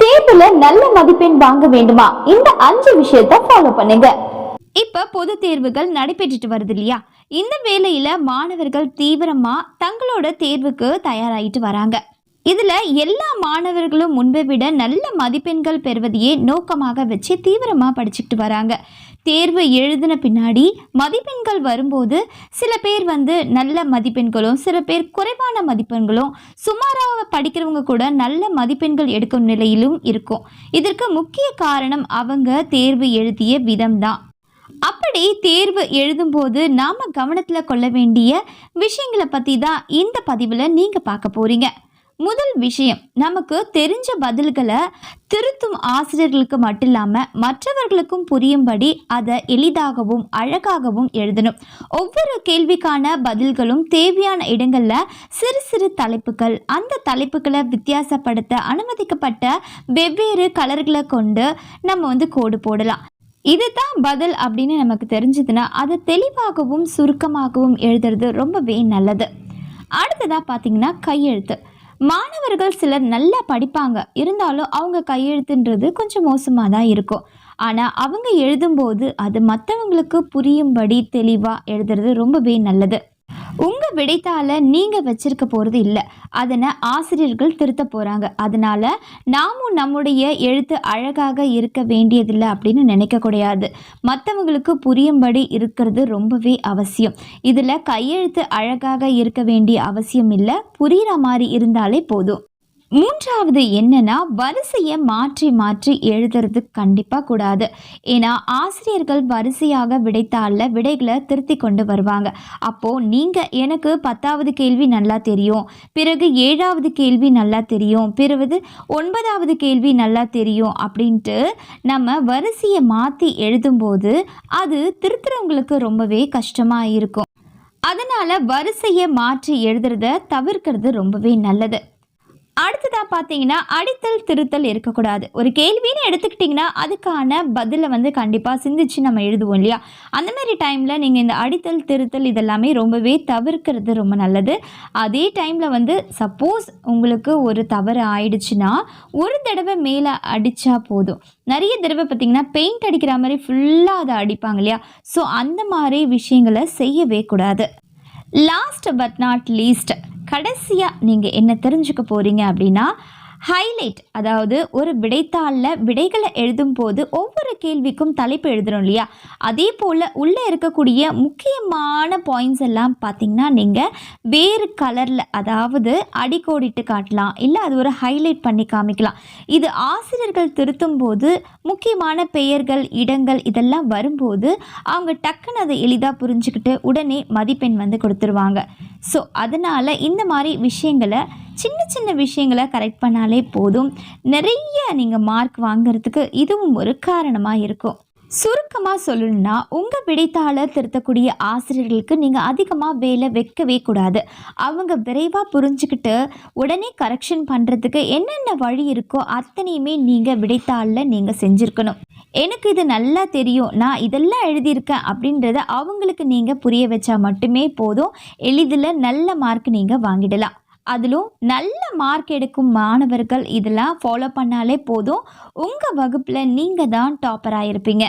தேர்வுல நல்ல மதிப்பெண் வாங்க வேண்டுமா? இந்த அஞ்சு விஷயத்த ஃபாலோ பண்ணுங்க. இப்ப பொது தேர்வுகள் நடைபெற்றுட்டு வருது இல்லையா? இந்த வேலையில மாணவர்கள் தீவிரமா தங்களோட தேர்வுக்கு தயாராயிட்டு வராங்க. இதில் எல்லா மாணவர்களும் முன்பை விட நல்ல மதிப்பெண்கள் பெறுவதையே நோக்கமாக வச்சு தீவிரமாக படிச்சுக்கிட்டு வராங்க. தேர்வு எழுதின பின்னாடி மதிப்பெண்கள் வரும்போது சில பேர் வந்து நல்ல மதிப்பெண்களும் சில பேர் குறைவான மதிப்பெண்களும் சுமாராக படிக்கிறவங்க கூட நல்ல மதிப்பெண்கள் எடுக்கும் நிலையிலும் இருக்கும். இதற்கு முக்கிய காரணம் அவங்க தேர்வு எழுதிய விதம்தான் அப்படி தேர்வு எழுதும்போது நாம் கவனத்தில் கொள்ள வேண்டிய விஷயங்களை பற்றி தான் இந்த பதிவில் நீங்கள் பார்க்க போகிறீங்க முதல் விஷயம் நமக்கு தெரிஞ்ச பதில்களை திருத்தும் ஆசிரியர்களுக்கு மட்டும் இல்லாமல் மற்றவர்களுக்கும் புரியும்படி அதை எளிதாகவும் அழகாகவும் எழுதணும். ஒவ்வொரு கேள்விக்கான பதில்களும் தேவையான இடங்களில் சிறு சிறு தலைப்புகள் அந்த தலைப்புகளை வித்தியாசப்படுத்த அனுமதிக்கப்பட்ட வெவ்வேறு கலர்களை கொண்டு நம்ம வந்து கோடு போடலாம். இதுதான் பதில் அப்படின்னு நமக்கு தெரிஞ்சதுன்னா அதை தெளிவாகவும் சுருக்கமாகவும் எழுதுறது ரொம்பவே நல்லது. அடுத்ததாக பார்த்தீங்கன்னா கையெழுத்து. மாணவர்கள் சிலர் நல்லா படிப்பாங்க. இருந்தாலும் அவங்க கையெழுத்துன்றது கொஞ்சம் மோசமாக தான் இருக்கும். ஆனால் அவங்க எழுதும்போது அது மற்றவங்களுக்கு புரியும்படி தெளிவாக எழுதுறது ரொம்பவே நல்லது. உங்கள் விடைத்தாளை நீங்கள் வச்சிருக்க போகிறது இல்லை. அதனை ஆசிரியர்கள் திருத்த போகிறாங்க அதனால் நாமும் நம்முடைய எழுத்து அழகாக இருக்க வேண்டியதில்லை அப்படின்னு நினைக்கக்கூடாது மற்றவங்களுக்கு புரியும்படி இருக்கிறது ரொம்பவே அவசியம். இதில் கையெழுத்து அழகாக இருக்க வேண்டிய அவசியம் இல்லை. புரிகிற மாதிரி இருந்தாலே போதும். மூன்றாவது என்னன்னா வரிசையை மாற்றி மாற்றி எழுதுறது கண்டிப்பாக கூடாது. ஏன்னா ஆசிரியர்கள் வரிசையாக விடைத்தாளில் விடைகளை திருத்தி கொண்டு வருவாங்க. அப்போது நீங்கள் எனக்கு பத்தாவது கேள்வி நல்லா தெரியும் பிறகு ஏழாவது கேள்வி நல்லா தெரியும் பிறகு ஒன்பதாவது கேள்வி நல்லா தெரியும் அப்படின்ட்டு நம்ம வரிசையை மாற்றி எழுதும்போது அது திருத்துறவங்களுக்கு ரொம்பவே கஷ்டமாக இருக்கும். அதனால் வரிசையை மாற்றி எழுதுறத தவிர்க்கிறது ரொம்பவே நல்லது. அடுத்ததாக பார்த்தீங்கன்னா அடித்தல் திருத்தல் இருக்கக்கூடாது. ஒரு கேள்வின்னு எடுத்துக்கிட்டிங்கன்னா அதுக்கான பதிலை வந்து கண்டிப்பாக சிந்திச்சு நம்ம எழுதுவோம் இல்லையா? அந்த மாதிரி டைமில் நீங்கள் இந்த அடித்தல் திருத்தல் இதெல்லாமே ரொம்பவே தவிர்க்கிறது ரொம்ப நல்லது. அதே டைமில் வந்து சப்போஸ் உங்களுக்கு ஒரு தவறு ஆயிடுச்சுன்னா ஒரு தடவை மேலே அடித்தா போதும். நிறைய தடவை பார்த்திங்கன்னா பெயிண்ட் அடிக்கிற மாதிரி ஃபுல்லாக அதை அடிப்பாங்க இல்லையா? ஸோ அந்த மாதிரி விஷயங்களை செய்யவே கூடாது. லாஸ்ட் பட் நாட் லீஸ்ட் கடைசியாக நீங்கள் என்ன தெரிஞ்சுக்க போகிறீங்க அப்படின்னா ஹைலைட் அதாவது ஒரு விடைத்தாளில் விடைகளை எழுதும் போது ஒவ்வொரு கேள்விக்கும் தலைப்பு எழுதுறோம் இல்லையா? அதே போல் உள்ளே இருக்கக்கூடிய முக்கியமான பாயிண்ட்ஸ் எல்லாம் பார்த்தீங்கன்னா நீங்கள் வேறு கலரில் அதாவது அடிக்கோடிட்டு காட்டலாம். இல்லை அது ஒரு ஹைலைட் பண்ணி காமிக்கலாம். இது ஆசிரியர்கள் திருத்தும் போது முக்கியமான பெயர்கள் இடங்கள் இதெல்லாம் வரும்போது அவங்க டக்குன்னு அதை எளிதாக புரிஞ்சுக்கிட்டு உடனே மதிப்பெண் வந்து கொடுத்துருவாங்க. ஸோ அதனால் இந்த மாதிரி விஷயங்களை சின்ன சின்ன விஷயங்களை கரெக்ட் பண்ணாலே போதும். நிறைய நீங்கள் மார்க் வாங்குறதுக்கு இதுவும் ஒரு காரணமாக இருக்கும். சுருக்கமாக சொல்லணும்னா உங்கள் விடைத்தாளை திருத்தக்கூடிய ஆசிரியர்களுக்கு நீங்கள் அதிகமாக வேலை வைக்கவே கூடாது. அவங்க விரைவாக புரிஞ்சுக்கிட்டு உடனே கரெக்ஷன் பண்ணுறதுக்கு என்னென்ன வழி இருக்கோ அத்தனையுமே நீங்கள் விடைத்தாளில் நீங்கள் செஞ்சுருக்கணும். எனக்கு இது நல்லா தெரியும் நான் இதெல்லாம் எழுதியிருக்கேன் அப்படின்றத அவங்களுக்கு நீங்கள் புரிய வச்சா மட்டுமே போதும். எளிதில் நல்ல மார்க் நீங்கள் வாங்கிடலாம். அதிலும் நல்ல மார்க் எடுக்கும் மாணவர்கள் இதெல்லாம் ஃபாலோ பண்ணாலே போதும். உங்கள் வகுப்பில் நீங்கள் தான் டாப்பராக இருப்பீங்க